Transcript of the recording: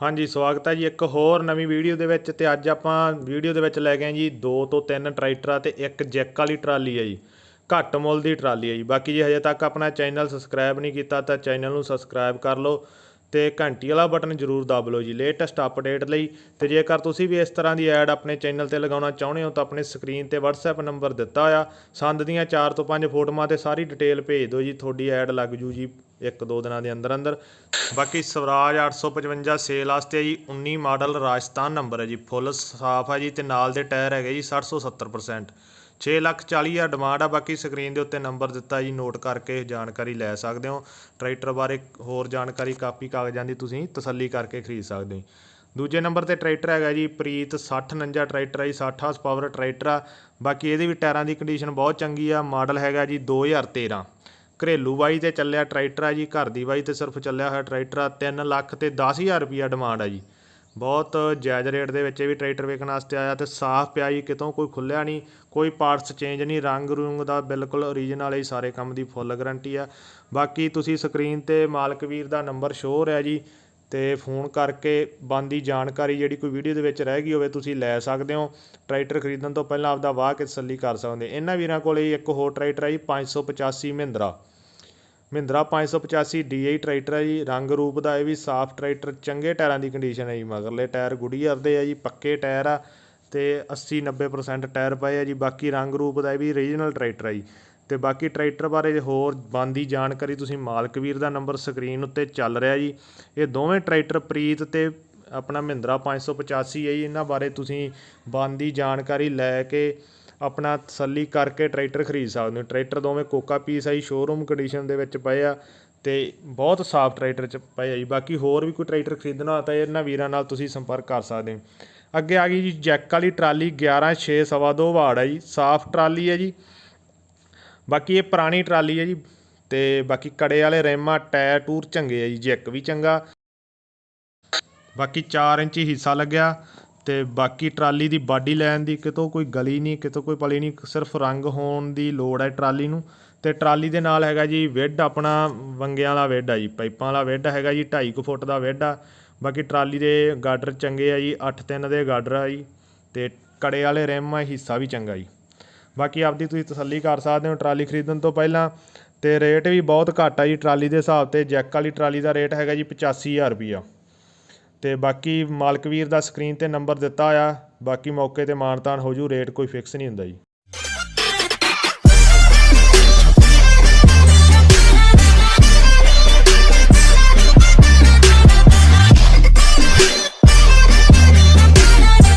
ਹਾਂਜੀ, ਸਵਾਗਤ ਹੈ ਜੀ ਇੱਕ ਹੋਰ ਨਵੀਂ ਵੀਡੀਓ ਦੇ ਵਿੱਚ ਤੇ ਅੱਜ ਆਪਾਂ ਵੀਡੀਓ ਦੇ ਵਿੱਚ ਲੈ ਗਏ ਜੀ ਦੋ ਤੋਂ ਤਿੰਨ ਟਰੈਕਟਰਾਂ ਤੇ ਇੱਕ ਜੈਕ ਵਾਲੀ ਟਰਾਲੀ ਹੈ ਜੀ, ਘੱਟ ਮੁੱਲ ਦੀ ਟਰਾਲੀ ਹੈ ਜੀ। ਬਾਕੀ ਜੀ ਹਜੇ ਤੱਕ ਆਪਣਾ ਚੈਨਲ ਸਬਸਕ੍ਰਾਈਬ ਨਹੀਂ ਕੀਤਾ ਤਾਂ ਚੈਨਲ ਨੂੰ ਸਬਸਕ੍ਰਾਈਬ ਕਰ ਲਓ ਤੇ ਘੰਟੀ ਵਾਲਾ ਬਟਨ ਜ਼ਰੂਰ ਦਬ ਲਓ ਜੀ, ਲੇਟੈਸਟ ਅਪਡੇਟ ਲਈ। ਤੇ ਜੇਕਰ ਤੁਸੀਂ ਵੀ ਇਸ ਤਰ੍ਹਾਂ ਦੀ ਐਡ ਆਪਣੇ ਚੈਨਲ ਤੇ ਲਗਾਉਣਾ ਚਾਹੁੰਦੇ ਹੋ ਤਾਂ ਆਪਣੇ ਸਕਰੀਨ ਤੇ WhatsApp ਨੰਬਰ ਦਿੱਤਾ ਹੋਇਆ। ਸੰਦ ਦੀਆਂ 4 ਤੋਂ 5 ਫੋਟੋਆਂ ਤੇ ਸਾਰੀ ਡਿਟੇਲ ਭੇਜ ਦਿਓ ਜੀ, ਤੁਹਾਡੀ ਐਡ ਲੱਗ ਜੂ ਜੀ। ਇੱਕ ਦੋ ਦਿਨਾਂ ਦੇ ਅੰਦਰ ਅੰਦਰ। ਬਾਕੀ ਸਵਰਾਜ 855 ਸੇਲ ਵਾਸਤੇ ਜੀ 19 ਮਾਡਲ ਰਾਜਸਥਾਨ ਨੰਬਰ ਹੈ ਜੀ, ਫੁੱਲ ਸਾਫ਼ ਹੈ ਜੀ ਤੇ ਨਾਲ ਦੇ ਟਾਇਰ ਹੈਗੇ ਜੀ 60 ਤੋਂ 70% 6 ਲੱਖ 40 ਹਜ਼ਾਰ ਡਿਮਾਂਡ ਆ, ਬਾਕੀ ਸਕਰੀਨ ਦੇ ਉੱਤੇ ਨੰਬਰ ਦਿੱਤਾ ਜੀ ਨੋਟ ਕਰਕੇ ਜਾਣਕਾਰੀ ਲੈ ਸਕਦੇ ਹੋ। ਟਰੈਕਟਰ ਬਾਰੇ ਹੋਰ ਜਾਣਕਾਰੀ ਕਾਪੀ ਕਾਗਜ਼ਾਂ ਦੀ ਤੁਸੀਂ ਤਸੱਲੀ ਕਰਕੇ ਖਰੀਦ ਸਕਦੇ ਹੋ। ਦੂਜੇ ਨੰਬਰ ਤੇ ਟਰੈਕਟਰ ਹੈਗਾ ਜੀ, ਪ੍ਰੀਤ 6049 ਟਰੈਕਟਰ ਹੈ ਜੀ 60 ਹਾਰਸ ਪਾਵਰ ਟਰੈਕਟਰ ਆ। ਬਾਕੀ ਇਹਦੇ ਵੀ ਟਾਇਰਾਂ ਦੀ ਕੰਡੀਸ਼ਨ ਬਹੁਤ ਚੰਗੀ ਆ। ਮਾਡਲ ਹੈਗਾ ਜੀ 2013 ਘਰੇਲੂ ਵਾਈ ਤੇ ਚੱਲਿਆ ਟਰੈਕਟਰ ਆ ਜੀ, ਘਰ ਦੀ ਵਾਈ ਤੇ ਸਿਰਫ ਚੱਲਿਆ ਹੋਇਆ ਟਰੈਕਟਰ ਆ 3 ਲੱਖ ਤੇ 10000 ਰੁਪਿਆ ਡਿਮਾਂਡ ਆ ਜੀ। ਬਹੁਤ ਜਾਇਜ਼ ਰੇਟ ਦੇ ਵਿੱਚ ਇਹ ਵੀ ਟਰੈਕਟਰ ਵੇਚਣ ਵਾਸਤੇ ਆਇਆ ਤੇ ਸਾਫ਼ ਪਿਆ ਜੀ, ਕਿਤੋਂ ਕੋਈ ਖੁੱਲਿਆ ਨਹੀਂ, ਕੋਈ ਪਾਰਟਸ ਚੇਂਜ ਨਹੀਂ, ਰੰਗ ਰੂੰਗ ਦਾ ਬਿਲਕੁਲ ਓਰੀਜਨਲ ਹੈ ਸਾਰੇ ਕੰਮ ਦੀ ਫੁੱਲ ਗਾਰੰਟੀ ਆ। ਬਾਕੀ ਤੁਸੀਂ ਸਕਰੀਨ ਤੇ ਮਾਲਕ ਵੀਰ ਦਾ ਨੰਬਰ ਸ਼ੋਅ ਰਿਹਾ ਜੀ ਅਤੇ ਫੋਨ ਕਰਕੇ ਬਣਦੀ ਜਾਣਕਾਰੀ ਜਿਹੜੀ ਕੋਈ ਵੀਡੀਓ ਦੇ ਵਿੱਚ ਰਹਿ ਗਈ ਹੋਵੇ, ਤੁਸੀਂ ਲੈ ਸਕਦੇ ਹੋ। ਟਰੈਕਟਰ ਖਰੀਦਣ ਤੋਂ ਪਹਿਲਾਂ ਆਪਦਾ ਵਾਹ ਕੇ ਤਸੱਲੀ ਕਰ ਸਕਦੇ ਇਹਨਾਂ ਵੀਰਾਂ ਕੋਲੇ ਇੱਕ ਹੋਰ ਟਰੈਕਟਰ ਹੈ ਜੀ 585 ਮਹਿੰਦਰਾ। ਮਹਿੰਦਰਾ 585 DI ਟਰੈਕਟਰ ਹੈ ਜੀ, ਰੰਗ ਰੂਪ ਦਾ ਇਹ ਵੀ ਸਾਫ਼ ਟਰੈਕਟਰ, ਚੰਗੇ ਟਾਇਰਾਂ ਦੀ ਕੰਡੀਸ਼ਨ ਹੈ ਜੀ। ਮਗਰਲੇ ਟਾਇਰ ਗੁਡੀਅਰ ਦੇ ਆ ਜੀ, ਪੱਕੇ ਟਾਇਰ ਆ ਤੇ 80 90% ਟਾਇਰ ਪਏ ਆ ਜੀ, ਬਾਕੀ ਰੰਗ ਰੂਪ ਦਾ ਇਹ ਵੀ ਰੀਜਨਲ ਟਰੈਕਟਰ ਹੈ ਜੀ। ਅਤੇ ਬਾਕੀ ਟਰੈਕਟਰ ਬਾਰੇ ਜੇ ਹੋਰ ਬਣਦੀ ਜਾਣਕਾਰੀ ਤੁਸੀਂ ਮਾਲਕ ਵੀਰ ਦਾ ਨੰਬਰ ਸਕਰੀਨ ਉੱਤੇ ਚੱਲ ਰਿਹਾ ਜੀ। ਇਹ ਦੋਵੇਂ ਟਰੈਕਟਰ ਪ੍ਰੀਤ ਤੇ ਆਪਣਾ ਮਹਿੰਦਰਾ 585 ਹੈ ਜੀ। ਇਹਨਾਂ ਬਾਰੇ ਤੁਸੀਂ ਬਣਦੀ ਜਾਣਕਾਰੀ ਲੈ ਕੇ ਆਪਣਾ ਤਸੱਲੀ ਕਰਕੇ ਟਰੈਕਟਰ ਖਰੀਦ ਸਕਦੇ ਹੋ। ਟਰੈਕਟਰ ਦੋਵੇਂ ਕੋਕਾ ਪੀਸ ਆ ਜੀ ਸ਼ੋਰੂਮ ਕੰਡੀਸ਼ਨ ਦੇ ਵਿੱਚ ਪਏ ਆ ਤੇ ਬਹੁਤ ਸਾਫ਼ ਟਰੈਕਟਰ ਚ ਪਏ ਆ ਜੀ। ਬਾਕੀ ਹੋਰ ਵੀ ਕੋਈ ਟਰੈਕਟਰ ਖਰੀਦਣਾ ਹੋਇਆ ਤਾਂ ਇਹਨਾਂ ਵੀਰਾਂ ਨਾਲ ਤੁਸੀਂ ਸੰਪਰਕ ਕਰ ਸਕਦੇ ਹੋ। ਅੱਗੇ ਆ ਗਈ ਜੀ, ਜੈਕ ਵਾਲੀ ਟਰਾਲੀ 116 ਵਾੜ ਹੈ ਜੀ। ਸਾਫ਼ ਟਰਾਲੀ ਹੈ ਜੀ। ਬਾਕੀ ਇਹ ਪੁਰਾਣੀ ਟਰਾਲੀ ਹੈ ਜੀ ਤੇ ਬਾਕੀ ਕੜੇ ਵਾਲੇ ਰੈਮਾ, ਟਾਇਰ, ਟੂਰ ਚੰਗੇ ਆ ਜੀ ਜੈਕ ਵੀ ਚੰਗਾ। ਬਾਕੀ 4 ਇੰਚੀ ਹਿੱਸਾ ਲੱਗਿਆ ਤੇ ਬਾਕੀ ਟਰਾਲੀ ਦੀ ਬਾਡੀ ਲੈਣ ਦੀ ਕਿਤੋਂ ਕੋਈ ਗਲੀ ਨਹੀਂ, ਕਿਤੋਂ ਕੋਈ ਪਲੀ ਨਹੀਂ, ਸਿਰਫ ਰੰਗ ਹੋਣ ਦੀ ਲੋੜ ਹੈ ਟਰਾਲੀ ਨੂੰ। ਤੇ ਟਰਾਲੀ ਦੇ ਨਾਲ ਹੈਗਾ ਜੀ ਵਿੱਡ ਆਪਣਾ ਵੰਗਿਆਂ ਵਾਲਾ ਵਿੱਡ ਆ ਜੀ, ਪਾਈਪਾਂ ਵਾਲਾ ਵਿੱਡ ਹੈਗਾ ਜੀ 2.5 ਫੁੱਟ ਦਾ ਵਿੱਡ ਆ। ਬਾਕੀ ਟਰਾਲੀ ਦੇ ਗਾਡਰ ਚੰਗੇ ਆ ਜੀ 8-3 ਦੇ ਗਾਡਰ ਆ ਜੀ, ਤੇ ਕੜੇ ਵਾਲੇ ਰਿਮ ਆ ਹਿੱਸਾ ਵੀ ਚੰਗਾ ਜੀ। ਬਾਕੀ ਆਪਦੀ ਤੁਸੀਂ ਤਸੱਲੀ ਕਰ ਸਕਦੇ ਹੋ ਟਰਾਲੀ ਖਰੀਦਣ ਤੋਂ ਪਹਿਲਾਂ ਤੇ ਰੇਟ ਵੀ ਬਹੁਤ ਘੱਟ ਆ ਜੀ ਟਰਾਲੀ ਦੇ ਹਿਸਾਬ ਤੇ, ਜੈਕ ਵਾਲੀ ਟਰਾਲੀ ਦਾ ਰੇਟ ਹੈਗਾ ਜੀ 85000 ਰੁਪਈਆ ਤੇ ਬਾਕੀ ਮਾਲਕ ਵੀਰ ਦਾ ਸਕਰੀਨ ਤੇ ਨੰਬਰ ਦਿੱਤਾ ਆ, ਬਾਕੀ ਮੌਕੇ ਤੇ ਮਾਨਤਾਨ ਹੋ ਜੂ ਰੇਟ ਕੋਈ ਫਿਕਸ ਨਹੀਂ ਹੁੰਦਾ ਜੀ।